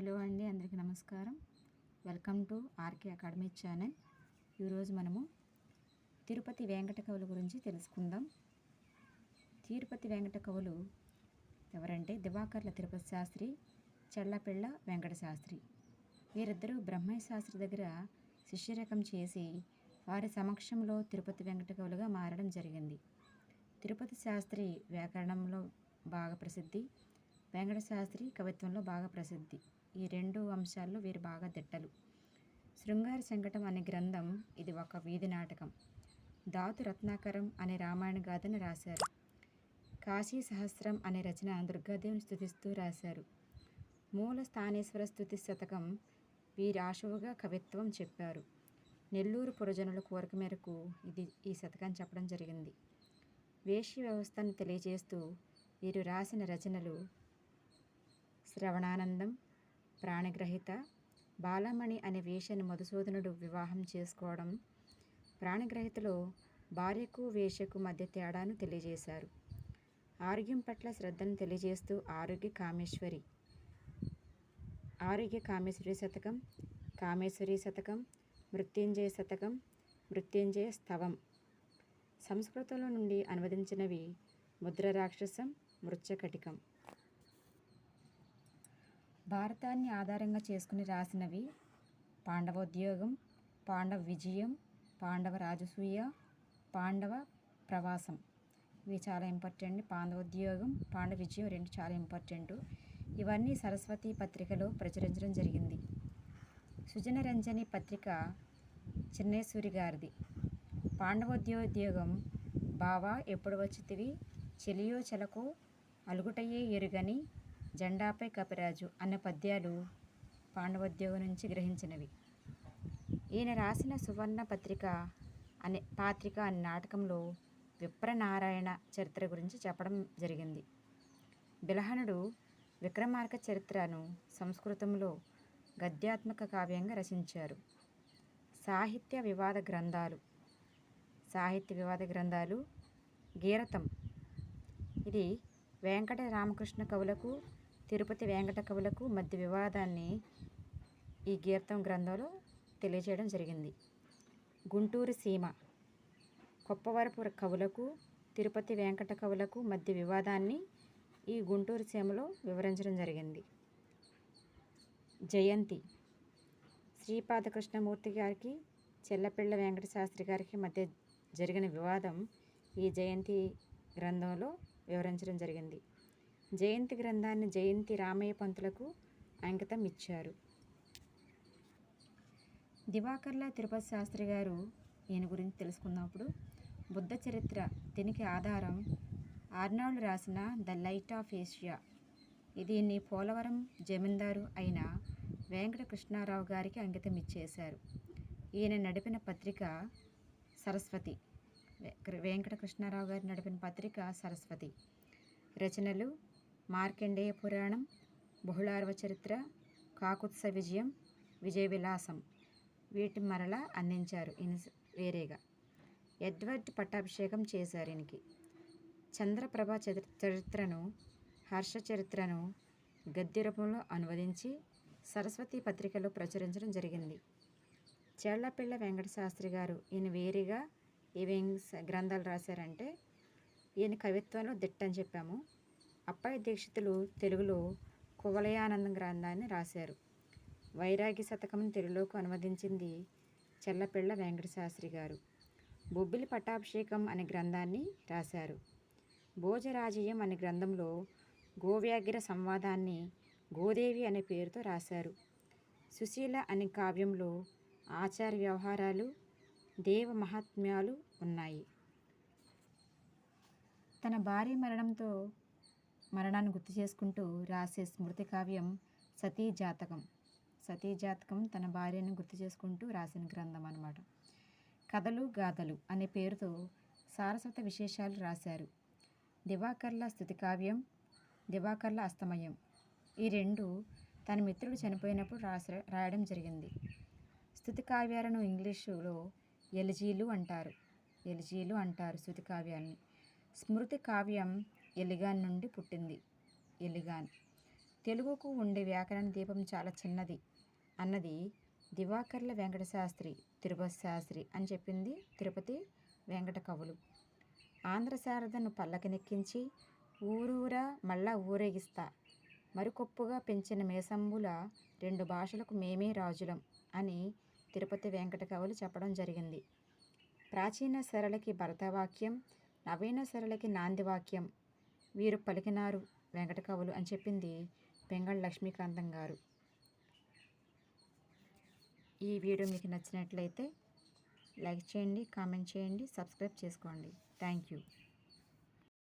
Hello అండి అందరికీ నమస్కారం. Welcome to RK academy channel. ఈరోజు మనము తిరుపతి వెంకట కవుల గురించి తెలుసుకుందాం. తిరుపతి వెంకట కవులు ఎవరంటే దివాకర్ల తిరుపతి శాస్త్రి చెల్లపిళ్ళ వెంకట శాస్త్రి. వీరిద్దరూ బ్రహ్మయ్య శాస్త్రి దగ్గర శిష్యరకం చేసి వారి సమక్షంలో తిరుపతి వెంకట కవులుగా మారడం జరిగింది. తిరుపతి శాస్త్రి వ్యాకరణంలో బాగా ప్రసిద్ధి వెంకట శాస్త్రి కవిత్వంలో బాగా ప్రసిద్ధి. ఈ రెండు అంశాల్లో వీరు బాగా దిట్టలు శృంగార సంకటం అనే గ్రంథం ఇది ఒక వీధి నాటకం. ధాతు రత్నాకరం అనే రామాయణ గాథను రాశారు. కాశీ సహస్రం అనే రచన దుర్గాదేవిని స్థుతిస్తూ రాశారు. మూల స్థానేశ్వర స్థుతి శతకం వీరాశువుగా కవిత్వం చెప్పారు. నెల్లూరు పురజనుల కోరిక మేరకు ఇది ఈ శతకం చెప్పడం జరిగింది. వేశ్య వ్యవస్థను తెలియజేస్తూ వీరు రాసిన రచనలు శ్రవణానందం ప్రాణగ్రహిత బాలమణి అనే వేషని మధుసూదనుడు వివాహం చేసుకోవడం ప్రాణగ్రహితలో భార్యకు వేషకు మధ్య తేడాను తెలియజేశారు. ఆరోగ్యం పట్ల శ్రద్ధను తెలియజేస్తూ ఆరోగ్య కామేశ్వరి ఆరోగ్య కామేశ్వరి శతకం కామేశ్వరి శతకం మృత్యుంజయ శతకం మృత్యుంజయ స్తవం. సంస్కృతంలో నుండి అనువదించినవి ముద్ర రాక్షసం మృత్యకటికం. భారతాన్ని ఆధారంగా చేసుకుని రాసినవి పాండవోద్యోగం పాండవ విజయం పాండవ రాజసూయ పాండవ ప్రవాసం. ఇవి చాలా ఇంపార్టెంట్. పాండవోద్యోగం పాండవ విజయం రెండు చాలా ఇంపార్టెంట్. ఇవన్నీ సరస్వతి పత్రికలో ప్రచురించడం జరిగింది. సుజనరంజని పత్రిక చిన్నేశ్వరి గారిది. పాండవోద్యోద్యోగం బావా ఎప్పుడు వచ్చితివి? చెలియో చెలకు అలుగుటయ్యే ఎరుగని జెండాపై కపిరాజు అన్న పద్యాలు పాండవోద్యోగం నుంచి గ్రహించినవి. ఈయన రాసిన సువర్ణ పత్రిక అనే పాత్రిక అనే నాటకంలో విప్రనారాయణ చరిత్ర గురించి చెప్పడం జరిగింది. బిలహనుడు విక్రమార్క చరిత్రను సంస్కృతంలో గద్యాత్మక కావ్యంగా రచించారు. సాహిత్య వివాద గ్రంథాలు. సాహిత్య వివాద గ్రంథాలు గీరతం ఇది వెంకట రామకృష్ణ కవులకు తిరుపతి వెంకట కవులకు మధ్య వివాదాన్ని ఈ గీర్తం గ్రంథంలో తెలియజేయడం జరిగింది. గుంటూరు సీమ కొప్పవరపు కవులకు తిరుపతి వెంకట కవులకు మధ్య వివాదాన్ని ఈ గుంటూరు సీమలో వివరించడం జరిగింది. జయంతి శ్రీపాద కృష్ణమూర్తి గారికి చెల్లపిళ్ళ వెంకట శాస్త్రి గారికి మధ్య జరిగిన వివాదం ఈ జయంతి గ్రంథంలో వివరించడం జరిగింది. జయంతి గ్రంథాన్ని జయంతి రామయ్య పంతులకు అంకితం ఇచ్చారు. దివాకర్ల తిరుపతి శాస్త్రి గారు ఈయన గురించి తెలుసుకున్నప్పుడు బుద్ధ చరిత్ర దీనికి ఆధారం ఆర్నాల్డ్ రాసిన ద లైట్ ఆఫ్ ఏషియా. దీన్ని పోలవరం జమీందారు అయిన వెంకట కృష్ణారావు గారికి అంకితం ఇచ్చేశారు. ఈయన నడిపిన పత్రిక సరస్వతి. వెంకట కృష్ణారావు గారు నడిపిన పత్రిక సరస్వతి. రచనలు మార్కండేయ పురాణం బహుళార్వ చరిత్ర కాకుత్స విజయం విజయ విలాసం వీటి మరల అందించారు ఈయన వేరేగా. ఎడ్వర్డ్ పట్టాభిషేకం చేశారు ఈయనకి. చంద్రప్రభ చరిత్రను హర్ష చరిత్రను గద్య రూపంలో అనువదించి సరస్వతి పత్రికలో ప్రచురించడం జరిగింది. చెళ్ళపిళ్ళ వెంకట శాస్త్రి గారు ఈయన వేరేగా ఏమేం గ్రంథాలు రాశారంటే ఈయన కవిత్వంలో దిట్టని చెప్పాము. అప్పాయి దీక్షితులు తెలుగులో కువలయానందం గ్రంథాన్ని రాశారు. వైరాగి శతకం తెలుగులోకి అనువదించింది చెల్లపిళ్ళ వెంకటశాస్త్రి గారు. బొబ్బిలి పట్టాభిషేకం అనే గ్రంథాన్ని రాశారు. భోజరాజీయం అనే గ్రంథంలో గోవ్యాగ్ర సంవాదాన్ని గోదేవి అనే పేరుతో రాశారు. సుశీల అనే కావ్యంలో ఆచార వ్యవహారాలు దేవ మహాత్మ్యాలు ఉన్నాయి. తన భార్య మరణంతో మరణాన్ని గుర్తు చేసుకుంటూ రాసే స్మృతి కావ్యం సతీ జాతకం. సతీ జాతకం తన భార్యను గుర్తు చేసుకుంటూ రాసిన గ్రంథం అన్నమాట. కథలు గాథలు అనే పేరుతో సారస్వత విశేషాలు రాశారు. దివాకర్ల స్థుతి కావ్యం దివాకర్ల అస్తమయం ఈ రెండు తన మిత్రుడు చనిపోయినప్పుడు రాస రాయడం జరిగింది. స్థుతి కావ్యాలను ఇంగ్లీషులో ఎలిజీలు అంటారు. ఎలిజీలు అంటారు స్థుతి కావ్యాన్ని. స్మృతి కావ్యం ఎలిగాన్ నుండి పుట్టింది. ఎలిగాన్. తెలుగుకు ఉండే వ్యాకరణ దీపం చాలా చిన్నది అన్నది దివాకర్ల వెంకట శాస్త్రి తిరుపతి శాస్త్రి అని చెప్పింది తిరుపతి వెంకట కవులు ఆంధ్ర శారదను పల్లకినెక్కించి ఊరూరా మళ్ళా ఊరేగిస్తా మరికొప్పుగా పెంచిన మేసంబుల రెండు భాషలకు మేమే రాజులం అని తిరుపతి వెంకట కవులు చెప్పడం జరిగింది. ప్రాచీన సరళకి భరతవాక్యం నవీన సరళకి నాందివాక్యం వీరు పలికినారు వెంకట కవులు అని చెప్పింది పెంగళ లక్ష్మీకాంతం గారు. ఈ వీడియో మీకు నచ్చినట్లయితే లైక్ చేయండి కామెంట్ చేయండి సబ్స్క్రైబ్ చేసుకోండి. Thank you.